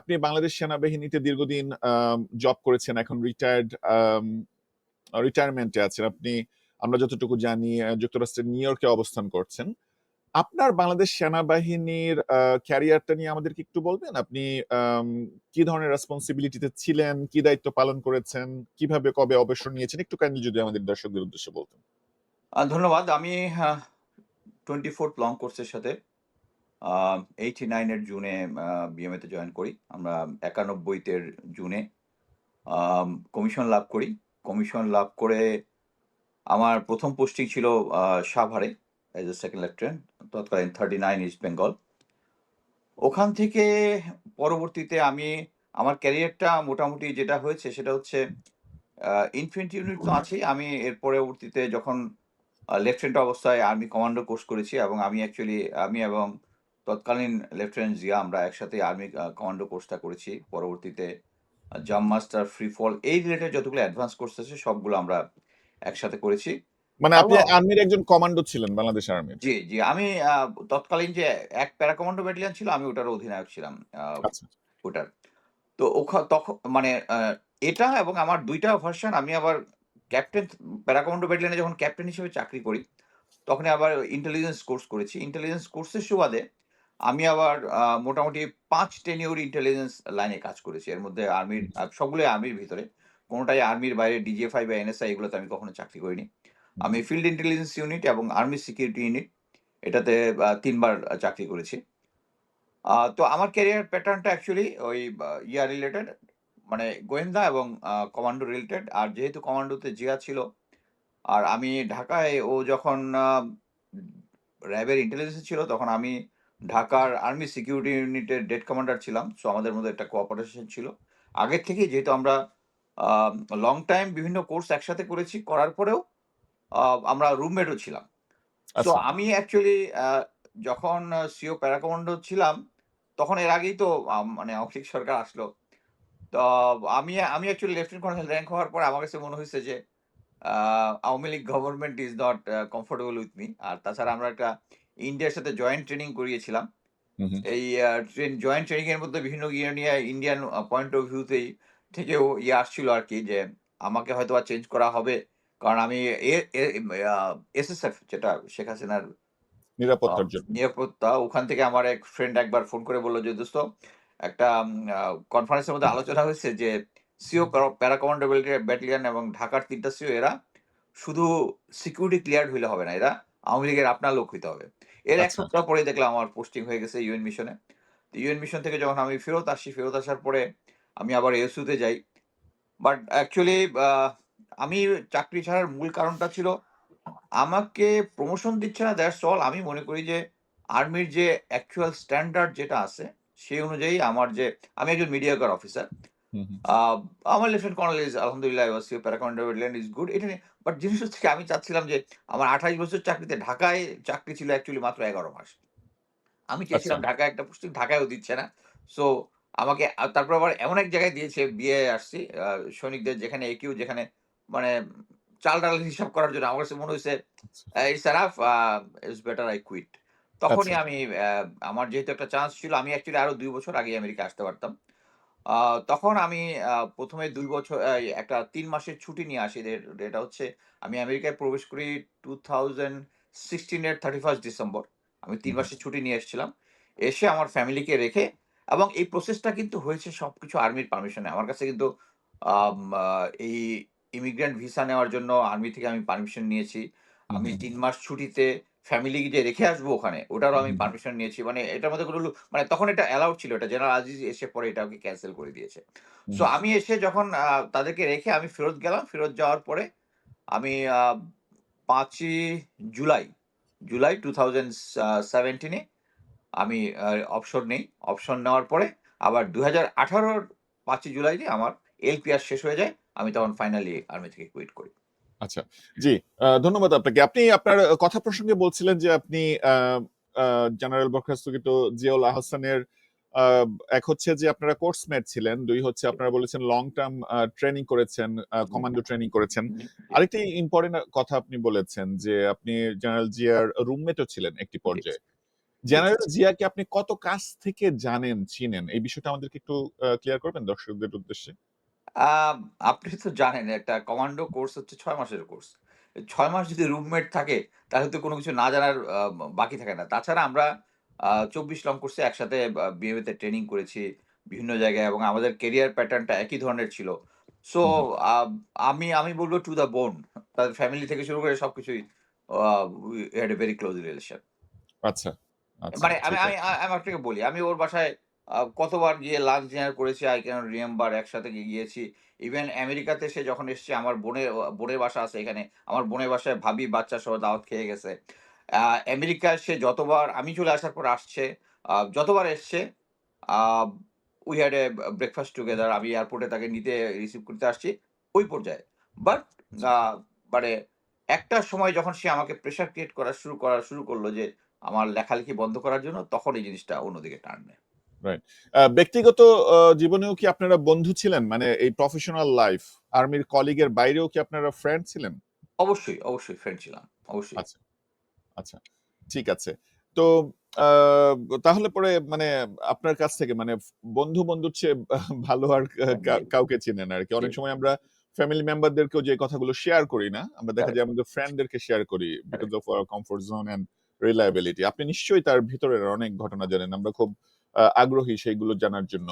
আপনি বাংলাদেশ সেনাবাহিনীতে দীর্ঘদিন জব করেছেন, এখন রিটায়ার্ড রিটায়ারমেন্টে আছেন। আপনি, আমরা যতটুকু জানি যুক্তরাষ্ট্রের নিউ ইয়র্কে অবস্থান করছেন। আপনার বাংলাদেশ সেনাবাহিনীর ক্যারিয়ারটা নিয়ে আমাদেরকে একটু বলবেন? আপনি কি ধরনের রেসপন্সিবিলিটিতে ছিলেন? কি দায়িত্ব পালন করেছেন? কীভাবে, কবে অবসর নিয়েছেন? একটু কাইন্ডলি যদি আমাদের দর্শকদের উদ্দেশ্যে বলতেন। ধন্যবাদ। আমি টোয়েন্টি ফোর্থ লং কোর্সের সাথে এইটি নাইনের জুনে বিএমএতে জয়েন করি। আমরা একানব্বইতের জুনে কমিশন লাভ করি। কমিশন লাভ করে আমার প্রথম পোস্টিং ছিল সাভারে এজ এ সেকেন্ড লেফটেন্যান্ট তৎকালীন থার্টি নাইন ইস্ট বেঙ্গল ওখান থেকে পরবর্তীতে আমি, আমার ক্যারিয়ারটা মোটামুটি যেটা হয়েছে সেটা হচ্ছে ইনফেন্ট্রি ইউনিট তো আছেই। আমি এর পরবর্তীতে যখন লেফটেন্যান্ট অবস্থায় আর্মি কমান্ডো কোর্স করেছি এবং আমি অ্যাকচুয়ালি আমি এবং তৎকালীন লেফটেন্যান্ট জিয়া আমরা একসাথে আর্মি কমান্ডো কোর্সটা করেছি। পরবর্তীতে জাম মাস্টার ফ্রি ফল এই রিলেটেড যতগুলো অ্যাডভান্স কোর্স আছে সবগুলো আমরা একসাথে করেছি। মানে আপনি আর্মির একজন কমান্ডো ছিলেন বাংলাদেশ আর্মির জি জি। আমি তৎকালীন যে এক প্যারা কমান্ডো ব্যাটালিয়ন ছিল আমি ওটার অধিনায়ক ছিলাম আচ্ছা। ওটার। তো ওখা- তখন মানে এটা এবং আমার দুইটা ভার্সন আমি আবার ক্যাপ্টেন প্যারাকমান্ডো ব্যাটালিয়নে যখন ক্যাপ্টেন হিসেবে চাকরি করি তখন আবার ইন্টেলিজেন্স কোর্স করেছি। ইন্টেলিজেন্স কোর্সের সুবাদে আমি আবার মোটামুটি পাঁচ টেনিওর ইন্টেলিজেন্স লাইনে কাজ করেছি। এর মধ্যে আর্মির সবগুলোই আর্মির ভিতরে। কোনোটাই আর্মির বাইরে ডিজিএফআই বা এনএসআই এগুলোতে আমি কখনো চাকরি করিনি। আমি ফিল্ড ইন্টেলিজেন্স ইউনিট এবং আর্মি সিকিউরিটি ইউনিট এটাতে তিনবার চাকরি করেছি। তো আমার ক্যারিয়ার প্যাটার্নটা অ্যাকচুয়ালি ওই ইয়ার রিলেটেড মানে গোয়েন্দা এবং কমান্ডো রিলেটেড আর যেহেতু কমান্ডোতে জিয়া ছিল আর আমি ঢাকায় ও যখন র্যাবের ইন্টেলিজেন্স ছিল তখন আমি ঢাকার আর্মি সিকিউরিটি ইউনিটের ডেড কমান্ডার ছিলাম সো আমাদের মধ্যে একটা কোঅপারেশন ছিল। আগের থেকেই যেহেতু আমরা লং টাইম বিভিন্ন কোর্স একসাথে করেছি করার পরেও আমরা রুমমেটও ছিলাম। তো আচ্ছা। আমি অ্যাকচুয়ালি যখন সিও প্যারাকমান্ডো ছিলাম তখন এর আগেই তো মানে আওয়ামী সরকার আসলো। তো আমি আমি অ্যাকচুয়ালি লেফটেন্যান্ট কর্নেল র্যাঙ্ক হওয়ার পর আমার কাছে মনে হয়েছে যে Awami League government is not comfortable with me আর তাছাড়া আমরা একটা ইন্ডিয়ার সাথে জয়েন্ট ট্রেনিং করিয়েছিলাম। এই ট্রেন জয়েন্ট ট্রেনিং এর মধ্যে বিভিন্ন ইয়ে নিয়ে ইন্ডিয়ান পয়েন্ট অফ ভিউতেই থেকেও ইয়ে আসছিল আর কি যে আমাকে হয়তো বা চেঞ্জ করা হবে। কারণ আমি এসএসএফ যেটা শেখ হাসিনার নিরাপত্তার জন্য। নিরাপত্তা ওখান থেকে আমার এক ফ্রেন্ড একবার ফোন করে বলল যে দোস্ত একটা কনফারেন্সের মধ্যে আলোচনা হয়েছে যে সিও প্যারা কমান্ডো ব্যাটালিয়ন এবং ঢাকার তিনটা সিও এরা শুধু সিকিউরিটি ক্লিয়ার হইলে হবে না এরা আওয়ামী লীগের আপনার লোক হইতে হবে এর এক আচ্ছা। সপ্তাহ পরে দেখলাম আমার পোস্টিং হয়ে গেছে ইউএন মিশনে ইউএন মিশন থেকে যখন আমি ফেরত আসি ফেরত আসার পরে আমি আবার এসুতে যাই বাট অ্যাকচুয়ালি আমি চাকরি ছাড়ার মূল কারণটা ছিল আমাকে প্রমোশন দিচ্ছে না দ্যাটস অল আমি মনে করি যে আর্মির যে অ্যাকচুয়াল স্ট্যান্ডার্ড যেটা আছে সেই অনুযায়ী আমার যে আমি একজন মিডিয়াকার অফিসার। আমার লেফটেন্ট কর্নেল ইজ আলহামদুলিল্লাহ ওয়াসিও প্যারাকমান্ডার ইজ গুড এটা বাট জিনিস হচ্ছে কি, আমি চাচ্ছিলাম যে আমার আঠাশ বছর চাকরিতে ঢাকায় চাকরি ছিল অ্যাকচুয়ালি মাত্র এগারো মাস। আমি চেয়েছিলাম আচ্ছা। ঢাকায় একটা পোস্টিং ঢাকায়ও দিচ্ছে না। সো আমাকে তারপর আবার এমন এক জায়গায় দিয়েছে বিয়ে আসছি সৈনিকদের যেখানে একিউ যেখানে মানে চাল ডাল হিসাব করার জন্য আমার কাছে মনে হয়েছে it's enough it's better I quit তখনই আচ্ছা। আমি আমার যেহেতু একটা চান্স ছিল আমি অ্যাকচুয়ালি আরও দুই বছর আগে আমেরিকা আসতে পারতাম। তখন আমি প্রথমে দুই বছর একটা তিন মাসের ছুটি নিয়ে আসি। এটা হচ্ছে আমি আমেরিকায় প্রবেশ করি টু থাউজেন্ড সিক্সটিনের থার্টি ফার্স্ট ডিসেম্বর আমি তিন মাসের ছুটি নিয়ে এসেছিলাম। এসে আমার ফ্যামিলিকে রেখে এবং এই প্রসেসটা কিন্তু হয়েছে সব কিছু আর্মির পারমিশনে আমার কাছে কিন্তু এই ইমিগ্রেন্ট ভিসা নেওয়ার জন্য আর্মি থেকে আমি পারমিশন নিয়েছি। আমি তিন মাস ছুটিতে ফ্যামিলি যে রেখে আসব ওখানে ওটারও আমি পারমিশন নিয়েছি। মানে এটার মধ্যে কোনো মানে তখন এটা অ্যালাউড ছিল এটা জেনারেল আজিজ এসে পরে এটাকে ক্যান্সেল করে দিয়েছে। সো আমি এসে যখন তাদেরকে রেখে আমি ফেরত গেলাম ফেরত যাওয়ার পরে আমি পাঁচই জুলাই জুলাই টু থাউজেন্ড সেভেন্টিনে আমি অপশন নেই। অপশন নেওয়ার পরে আবার দু হাজার আঠারোর পাঁচই জুলাইতে আমার এলপিআর শেষ হয়ে যায় আমি তখন ফাইনালি আর্মি থেকে কুইট করি। আচ্ছা জি ধন্যবাদ আপনাকে আপনি আপনার কথা প্রসঙ্গে বলছিলেন যে আপনি জেনারেল বরখাস্তকৃত জিয়াউল আহসানের আহ, এক হচ্ছে যে আপনারা কোর্সমেট ছিলেন দুই হচ্ছে আপনারা বলেছেন লং টার্ম ট্রেনিং করেছেন কমান্ডো ট্রেনিং করেছেন আরেকটি ইম্পর্টেন্ট কথা আপনি বলেছেন যে আপনি জেনারেল জিয়ার রুমমেটও ছিলেন একটি পর্যায়ে জেনারেল। জিয়াকে আপনি কত কাছ থেকে জানেন, চিনেন? এই বিষয়টা আমাদেরকে একটু ক্লিয়ার করবেন দর্শকদের উদ্দেশ্যে? আপনি তো জানেন একটা কমান্ডো কোর্স হচ্ছে ছয় মাসের কোর্স। ছয় মাস যদি রুমমেট থাকে তাহলে তো কোনো কিছু না জানার বাকি থাকে না। তাছাড়া আমরা ২৪ লং কোর্সে একসাথে আ বিএমএ ট্রেনিং করেছি বিভিন্ন জায়গায় এবং আমাদের ক্যারিয়ার প্যাটার্নটা একই ধরনের ছিল। সো আমি আমি বলব টু দ্যা বোন। তাদের ফ্যামিলি থেকে শুরু করে সবকিছুই had a very close relation. আচ্ছা, মানে আমি আমি আমি আপনাকে বলি, আমি ওর বাসায় কতবার গিয়ে লাঞ্চ ডিনার করেছি আই cannot remember একসাথে গিয়েছি। ইভেন আমেরিকাতে সে যখন এসছে আমার বোনের বোনের বাসা আছে এখানে। আমার বোনের বাসায় ভাবি বাচ্চা সহ দাওয়াত খেয়ে গেছে। আমেরিকায় সে যতবার আমি চলে আসার পর আসছে, যতবার এসছে we had a breakfast together. আমি এয়ারপোর্টে তাকে নিতে রিসিভ করতে আসছি ওই পর্যায়ে। বাট। মানে একটা সময় যখন সে আমাকে প্রেশার ক্রিয়েট করা শুরু করা শুরু করল যে আমার লেখালেখি বন্ধ করার জন্য তখন এই জিনিসটা অন্যদিকে টার্ন নেয়। রাইট। ব্যক্তিগত জীবনেও কি আপনারা বন্ধু ছিলেন? মানে এই প্রফেশনাল লাইফ, আর্মির কলিগের বাইরেও কি আপনারা ফ্রেন্ড ছিলেন? অবশ্যই, অবশ্যই ফ্রেন্ড ছিলাম। অবশ্যই। আচ্ছা, আচ্ছা। ঠিক আছে। তো তাহলে পরে মানে আপনার কাছ থেকে মানে বন্ধু বন্ধুর চেয়ে ভালো আর জি, কাউকে চিনেন আর কি অনেক সময় আমরা ফ্যামিলি মেম্বারদেরকেও যে কথাগুলো শেয়ার করি না, আমরা দেখা যায় আমাদের ফ্রেন্ডদেরকে শেয়ার করি because of our comfort zone and reliability. আপনি নিশ্চয়ই তার ভিতরের অনেক ঘটনা জানেন। আমরা খুব আগ্রহী সেইগুলো জানার জন্য।